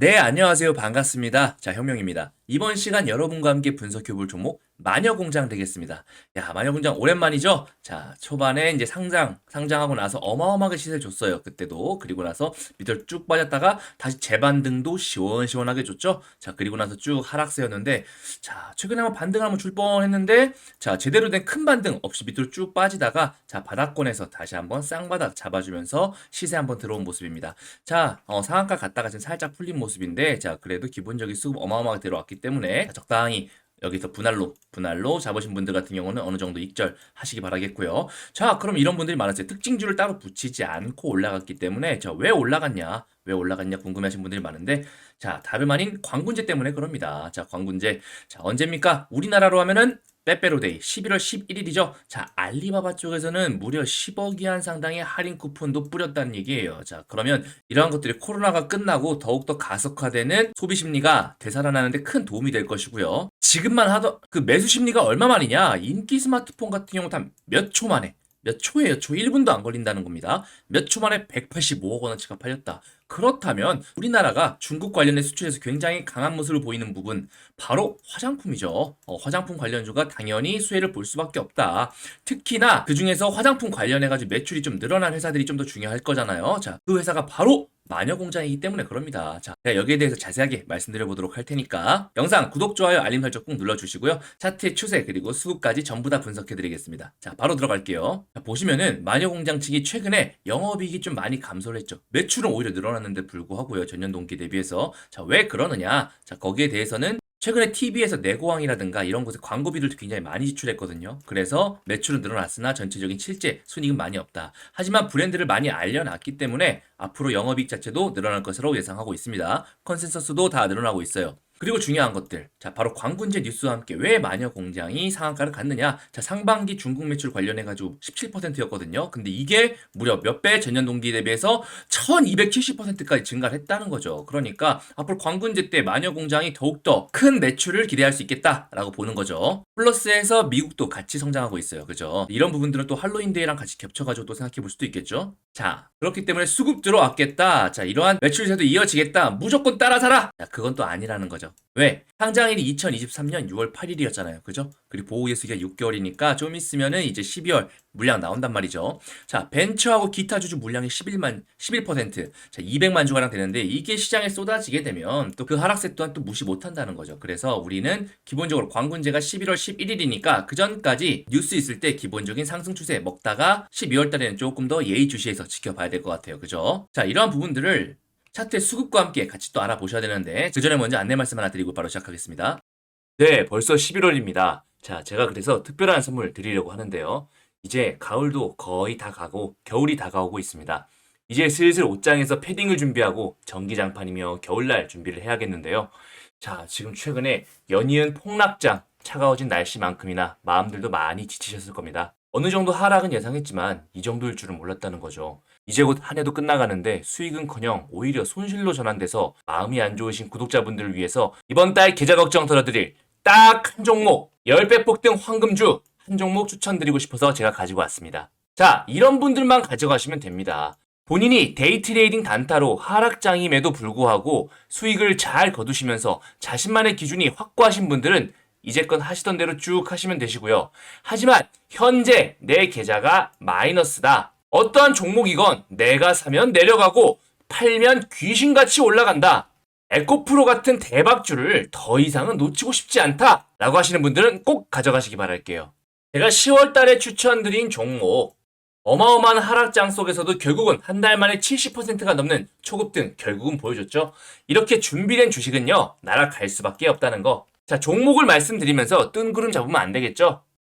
네, 안녕하세요. 반갑습니다. 자, 혁명입니다. 이번 시간 여러분과 함께 분석해 볼 종목 마녀공장 되겠습니다. 야, 마녀공장 오랜만이죠? 자, 초반에 이제 상장, 상장하고 나서 어마어마하게 시세를 줬어요. 그때도. 그리고 나서 밑으로 쭉 빠졌다가 다시 재반등도 시원시원하게 줬죠? 자, 그리고 나서 쭉 하락세였는데, 자, 최근에 한번 반등을 한번 줄 뻔 했는데, 자, 제대로 된 큰 반등 없이 밑으로 쭉 빠지다가, 자, 바닥권에서 다시 한번 쌍바닥 잡아주면서 시세 한번 들어온 모습입니다. 자, 어, 상한가 갔다가 지금 살짝 풀린 모습인데, 자, 그래도 기본적인 수급 어마어마하게 들어왔기 때문에, 자, 적당히 여기서 분할로 분할로 잡으신 분들 같은 경우는 어느 정도 익절 하시기 바라겠고요. 자, 그럼 이런 분들이 많았어요. 특징주를 따로 붙이지 않고 올라갔기 때문에 저 왜 올라갔냐? 왜 올라갔냐 궁금해하시는 분들이 많은데 자, 다름 아닌 광군제 때문에 그럽니다. 자, 광군제. 자, 언제입니까? 우리나라로 하면은 빼빼로데이 11월 11일이죠. 자, 알리바바 쪽에서는 무려 10억 위안 상당의 할인 쿠폰도 뿌렸다는 얘기예요. 자, 그러면 이러한 것들이 코로나가 끝나고 더욱더 가속화되는 소비 심리가 되살아나는데 큰 도움이 될 것이고요. 지금만 하던 그 매수 심리가 얼마 만이냐? 인기 스마트폰 같은 경우 단 몇 초 만에 몇 초예요? 초 1분도 안 걸린다는 겁니다. 몇 초 만에 185억 원어치가 팔렸다. 그렇다면 우리나라가 중국 관련해 수출에서 굉장히 강한 모습을 보이는 부분 바로 화장품이죠. 어, 화장품 관련주가 당연히 수혜를 볼 수밖에 없다. 특히나 그 중에서 화장품 관련해 가지고 매출이 좀 늘어난 회사들이 좀 더 중요할 거잖아요. 자, 그 회사가 바로 마녀 공장이기 때문에 그럽니다. 자, 제가 여기에 대해서 자세하게 말씀드려 보도록 할 테니까 영상 구독, 좋아요, 알림 설정 꼭 눌러 주시고요. 차트의 추세 그리고 수급까지 전부 다 분석해 드리겠습니다. 자, 바로 들어갈게요. 자, 보시면은 마녀 공장 측이 최근에 영업이익이 좀 많이 감소를 했죠. 매출은 오히려 늘어났는데 불구하고요. 전년 동기 대비해서 자, 왜 그러느냐? 자, 거기에 대해서는 최근에 TV에서 내고왕이라든가 이런 곳에 광고비들도 굉장히 많이 지출했거든요. 그래서 매출은 늘어났으나 전체적인 실제 순이익은 많이 없다. 하지만 브랜드를 많이 알려놨기 때문에 앞으로 영업이익 자체도 늘어날 것으로 예상하고 있습니다. 컨센서스도 다 늘어나고 있어요. 그리고 중요한 것들. 자, 바로 광군제 뉴스와 함께 왜 마녀 공장이 상한가를 갔느냐? 자, 상반기 중국 매출 관련해가지고 17%였거든요. 근데 이게 무려 몇 배 전년 동기 대비해서 1270%까지 증가를 했다는 거죠. 그러니까 앞으로 광군제 때 마녀 공장이 더욱더 큰 매출을 기대할 수 있겠다라고 보는 거죠. 플러스에서 미국도 같이 성장하고 있어요. 그죠? 이런 부분들은 또 할로윈데이랑 같이 겹쳐가지고 또 생각해 볼 수도 있겠죠? 자, 그렇기 때문에 수급 들어왔겠다. 자, 이러한 매출세도 이어지겠다. 무조건 따라 살아! 자, 그건 또 아니라는 거죠. 왜? 상장일이 2023년 6월 8일이었잖아요. 그죠? 그리고 보호 예수기가 6개월이니까 좀 있으면은 이제 12월 물량 나온단 말이죠. 자, 벤처하고 기타 주주 물량이 11만, 11%. 자, 200만 주가량 되는데 이게 시장에 쏟아지게 되면 또 그 하락세 또한 또 무시 못 한다는 거죠. 그래서 우리는 기본적으로 광군제가 11월 11일이니까 그 전까지 뉴스 있을 때 기본적인 상승 추세 먹다가 12월 달에는 조금 더 예의주시해서 지켜봐야 될 것 같아요. 그죠? 자, 이러한 부분들을 차트의 수급과 함께 같이 또 알아보셔야 되는데 그 전에 먼저 안내 말씀 하나 드리고 바로 시작하겠습니다. 네, 벌써 11월입니다. 자, 제가 그래서 특별한 선물 드리려고 하는데요. 이제 가을도 거의 다 가고 겨울이 다가오고 있습니다. 이제 슬슬 옷장에서 패딩을 준비하고 전기장판이며 겨울날 준비를 해야겠는데요. 자, 지금 최근에 연이은 폭락장, 차가워진 날씨만큼이나 마음들도 많이 지치셨을 겁니다. 어느 정도 하락은 예상했지만 이 정도일 줄은 몰랐다는 거죠. 이제 곧 한 해도 끝나가는데 수익은커녕 오히려 손실로 전환돼서 마음이 안 좋으신 구독자분들을 위해서 이번 달 계좌 걱정 덜어드릴 딱 한 종목 10배 폭등 황금주 한 종목 추천드리고 싶어서 제가 가지고 왔습니다. 자, 이런 분들만 가져가시면 됩니다. 본인이 데이트레이딩 단타로 하락장임에도 불구하고 수익을 잘 거두시면서 자신만의 기준이 확고하신 분들은 이제껏 하시던 대로 쭉 하시면 되시고요. 하지만 현재 내 계좌가 마이너스다. 어떠한 종목이건 내가 사면 내려가고 팔면 귀신같이 올라간다. 에코프로 같은 대박주를 더 이상은 놓치고 싶지 않다. 라고 하시는 분들은 꼭 가져가시기 바랄게요. 제가 10월 달에 추천드린 종목 어마어마한 하락장 속에서도 결국은 한 달 만에 70%가 넘는 초급등 결국은 보여줬죠. 이렇게 준비된 주식은요, 날아갈 수밖에 없다는 거. 자, 종목을 말씀드리면서 뜬구름 잡으면 안 되겠죠?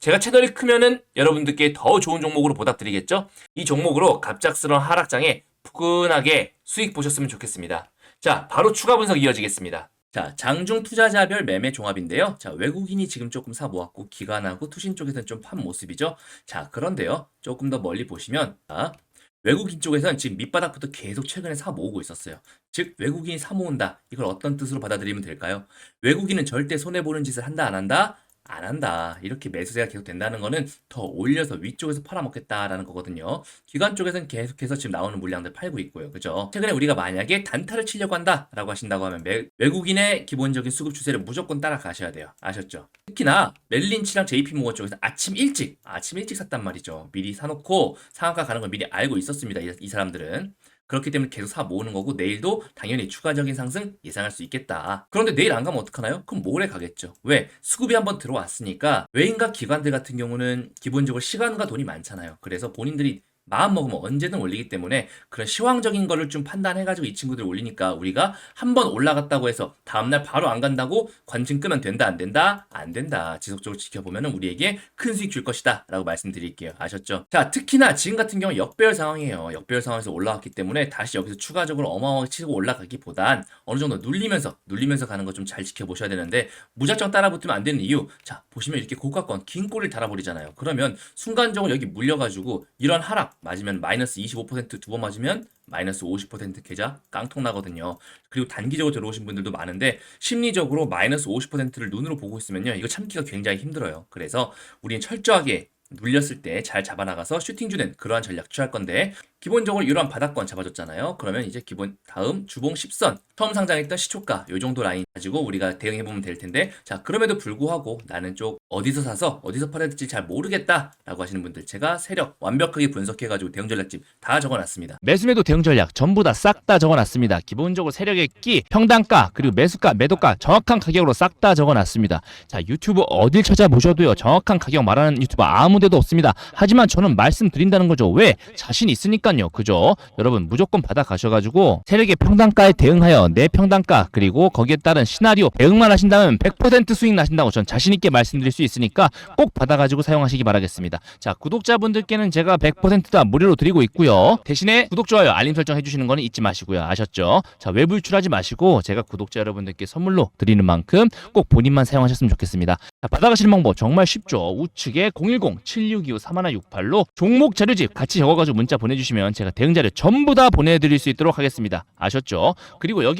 제가 채널이 크면은 여러분들께 더 좋은 종목으로 보답드리겠죠? 이 종목으로 갑작스러운 하락장에 푸근하게 수익 보셨으면 좋겠습니다. 자, 바로 추가 분석 이어지겠습니다. 자, 장중 투자자별 매매 종합인데요. 자, 외국인이 지금 조금 사 모았고 기관하고 투신 쪽에서는 좀 판 모습이죠. 자, 그런데요. 조금 더 멀리 보시면 자, 외국인 쪽에서는 지금 밑바닥부터 계속 최근에 사 모으고 있었어요. 즉 외국인이 사 모은다. 이걸 어떤 뜻으로 받아들이면 될까요? 외국인은 절대 손해 보는 짓을 한다 안 한다? 안 한다. 이렇게 매수세가 계속 된다는 거는 더 올려서 위쪽에서 팔아먹겠다라는 거거든요. 기관 쪽에서는 계속해서 지금 나오는 물량들 팔고 있고요. 그죠? 최근에 우리가 만약에 단타를 치려고 한다라고 하신다고 하면 매- 외국인의 기본적인 수급 추세를 무조건 따라가셔야 돼요. 아셨죠? 특히나 멜린치랑 JP모건 쪽에서 아침 일찍 아침 일찍 샀단 말이죠. 미리 사놓고 상한가 가는 걸 미리 알고 있었습니다. 이, 이 사람들은. 그렇기 때문에 계속 사 모으는 거고 내일도 당연히 추가적인 상승 예상할 수 있겠다. 그런데 내일 안 가면 어떡하나요? 그럼 모레 가겠죠. 왜? 수급이 한번 들어왔으니까 외인과 기관들 같은 경우는 기본적으로 시간과 돈이 많잖아요. 그래서 본인들이 마음 먹으면 언제든 올리기 때문에 그런 시황적인 거를 좀 판단해가지고 이 친구들 올리니까 우리가 한 번 올라갔다고 해서 다음날 바로 안 간다고 관증 끄면 된다 안 된다? 안 된다. 지속적으로 지켜보면 우리에게 큰 수익 줄 것이다 라고 말씀드릴게요. 아셨죠? 자 특히나 지금 같은 경우 역배열 상황이에요. 역배열 상황에서 올라왔기 때문에 다시 여기서 추가적으로 어마어마하게 치고 올라가기보단 어느 정도 눌리면서 눌리면서 가는 거 좀 잘 지켜보셔야 되는데 무작정 따라붙으면 안 되는 이유 자 보시면 이렇게 고가권 긴 꼬리를 달아버리잖아요. 그러면 순간적으로 여기 물려가지고 이런 하락 맞으면 마이너스 25%두 번 맞으면 마이너스 50% 계좌 깡통 나거든요. 그리고 단기적으로 들어오신 분들도 많은데 심리적으로 마이너스 50%를 눈으로 보고 있으면요. 이거 참기가 굉장히 힘들어요. 그래서 우리는 철저하게 눌렸을 때 잘 잡아나가서 슈팅 주는 그러한 전략 취할 건데 기본적으로 이런 바닥권 잡아줬잖아요. 그러면 이제 기본 다음 주봉 10선 처음 상장했던 시초가 요 정도 라인 가지고 우리가 대응해 보면 될 텐데 자 그럼에도 불구하고 나는 쪽 어디서 사서 어디서 팔아야 될지 잘 모르겠다라고 하시는 분들 제가 세력 완벽하게 분석해 가지고 대응 전략집 다 적어놨습니다. 매수매도 대응 전략 전부 다 싹 다 적어놨습니다. 기본적으로 세력의 끼, 평단가, 그리고 매수가, 매도가 정확한 가격으로 싹 다 적어놨습니다. 자 유튜브 어딜 찾아보셔도요 정확한 가격 말하는 유튜버 아무데도 없습니다. 하지만 저는 말씀드린다는 거죠. 왜? 자신 있으니까요. 그죠? 여러분 무조건 받아 가셔가지고 세력의 평단가에 대응하여 내 평단가 그리고 거기에 따른 시나리오 대응만 하신다면 100% 수익 나신다고 전 자신 있게 말씀드릴 수 있으니까 꼭 받아가지고 사용하시기 바라겠습니다. 자 구독자분들께는 제가 100%다 무료로 드리고 있고요. 대신에 구독 좋아요 알림 설정 해주시는 거는 잊지 마시고요. 아셨죠? 자 외부 유출하지 마시고 제가 구독자 여러분들께 선물로 드리는 만큼 꼭 본인만 사용하셨으면 좋겠습니다. 자, 받아가시는 방법 정말 쉽죠. 우측에 010-7625-3168로 종목 자료집 같이 적어가지고 문자 보내주시면 제가 대응 자료 전부 다 보내드릴 수 있도록 하겠습니다. 아셨죠? 그리고 여기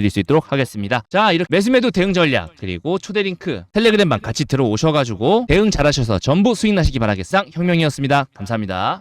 드릴 수 있도록 하겠습니다. 자 이렇게 매수매도 대응 전략 그리고 초대 링크 텔레그램방 같이 들어오셔가지고 대응 잘하셔서 전부 수익 나시기 바라겠상 혁명이었습니다. 감사합니다.